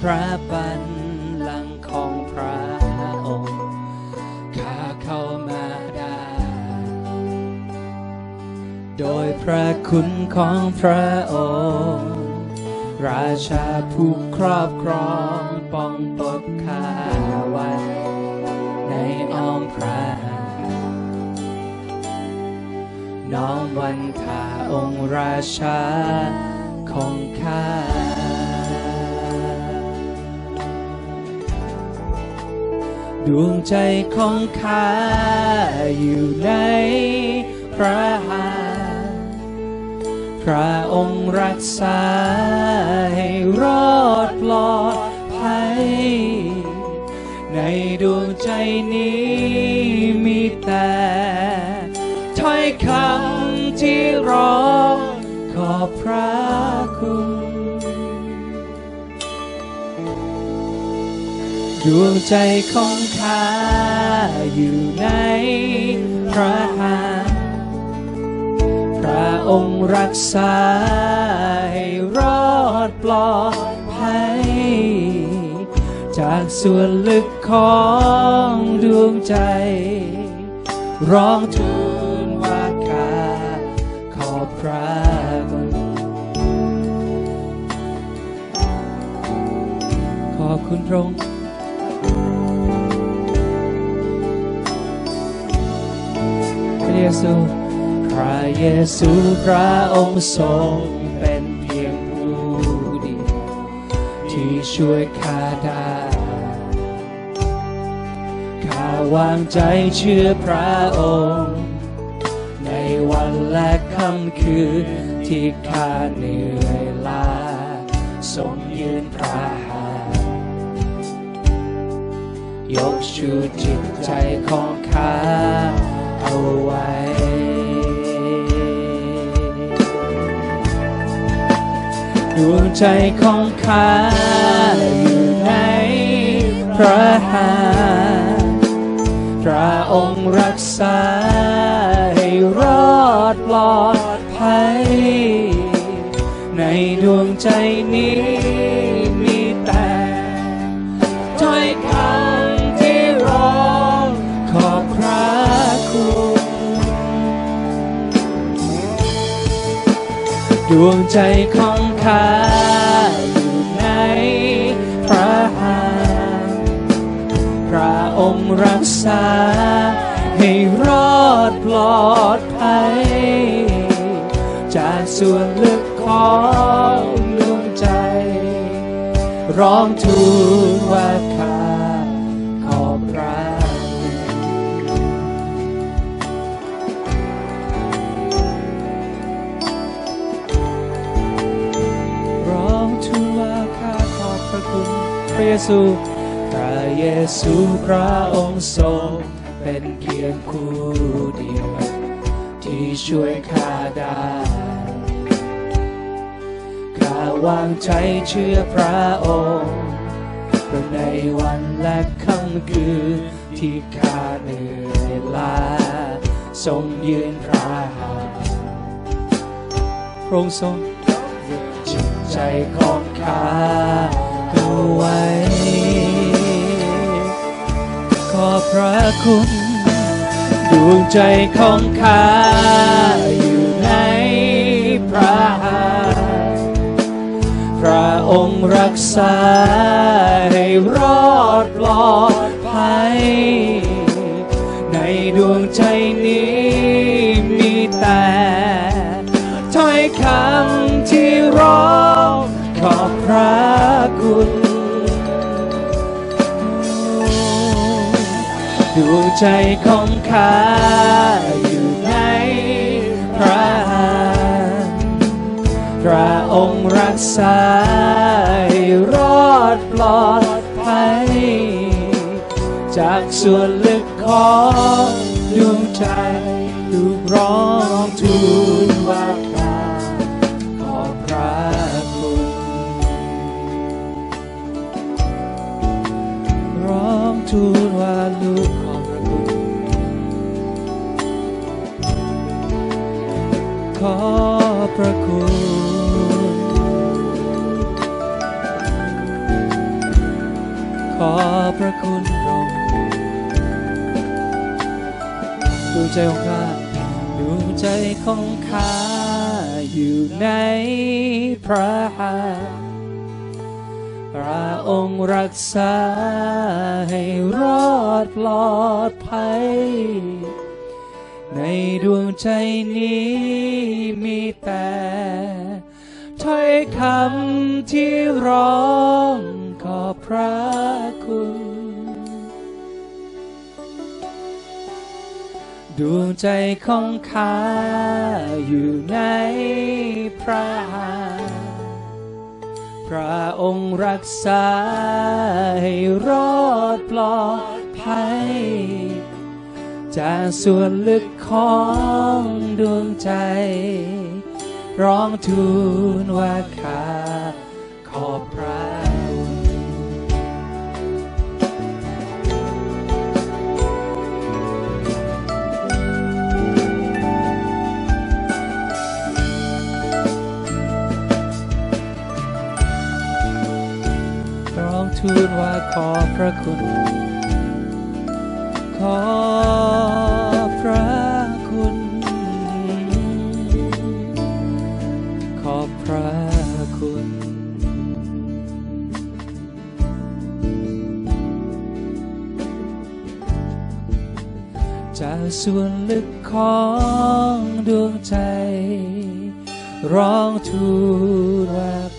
พระบัลลังก์ของพระองค์ข้าเข้ามาได้ โดยพระคุณของพระองค์ ราชาผู้ครอบครองป้องปกข้าไว้ในอ้อมพระน้อมวันทาองค์ราชาของข้า ดวงใจของข้าอยู่ในพระหัตถ์พระองค์รักษาให้รอดปลอดภัย ในดวงใจนี้มีแต่ถ้อยคำที่ร้องขอบพระ ดวงใจของข้าอยู่ในพระหัตถ์พระองค์รักษาให้รอดปลอดภัย จากส่วนลึกของดวงใจ ร้องทูลว่าข้าขอบพระคุณขอบคุณพระองค์ ซู พระเยซูพระองค์ทรงเป็นเพียงผู้เดียวที่ช่วยข้าได้ข้าวางใจเชื่อพระองค์ ในวันและค่ำคืนที่ข้าเหนื่อยล้าทรงยืนพระหัตถ์ยกชูจิตใจของข้า เอาไว้ดวงใจของข้าอยู่ในพระหัตถ์พระองค์รักษาให้รอดปลอดภัย ในดวงใจนี้ วงใจของข้าอยู่ในพระหัตถ์พระองค์รักษา ให้รอดปลอดภัย จากส่วนลึกของดวงใจ ร้องทูลว่า ระคุณพระเยซูพระเยซูพระองค์ทรงเป็นเพียงผู้เดียว ที่ช่วยข้าได้ข้าวางใจเชื่อพระองค์เพระในวันและค่ำคืนที่ข้าเหนื่อยล้าทรงยืนพระหัตพระองค์ทรงจิตใจของข้า เอาไว้ ขอพระคุณ ดวงใจของข้าอยู่ในพระหัตพระองค์รักษาให้รอดปลอดภัย ในดวงใจนี้มีแต่ถ้อยคำที่ร้องขอบพระ ดวงใจของข้าอยู่ในพระหัตถ์พระองค์รักษาให้รอดปลอดภัย จากส่วนลึกของดวงใจลูกร้องทูลว่าข้าขอพระคุณร้องทูลว่าลูก พระคุณขอพระคุณพระองค์ดวงใจของข้าดวงใจของข้าอยู่ในพระหัตถ์พระองค์รักษาให้รอดปลอดภัย ในดวงใจนี้มีแต่ถ้อยคำที่ร้องขอบพระคุณ ดวงใจของข้าอยู่ในพระหัตถ์พระองค์รักษาให้รอดปลอดภัย จากส่วนลึกของดวงใจ ร้องทูลว่าข้าขอบพระร้องทูลว่าขอพระคุณ ขอพระคุณ ขอบพระคุณ จากส่วนลึกของดวงใจ ร้องทูลว่า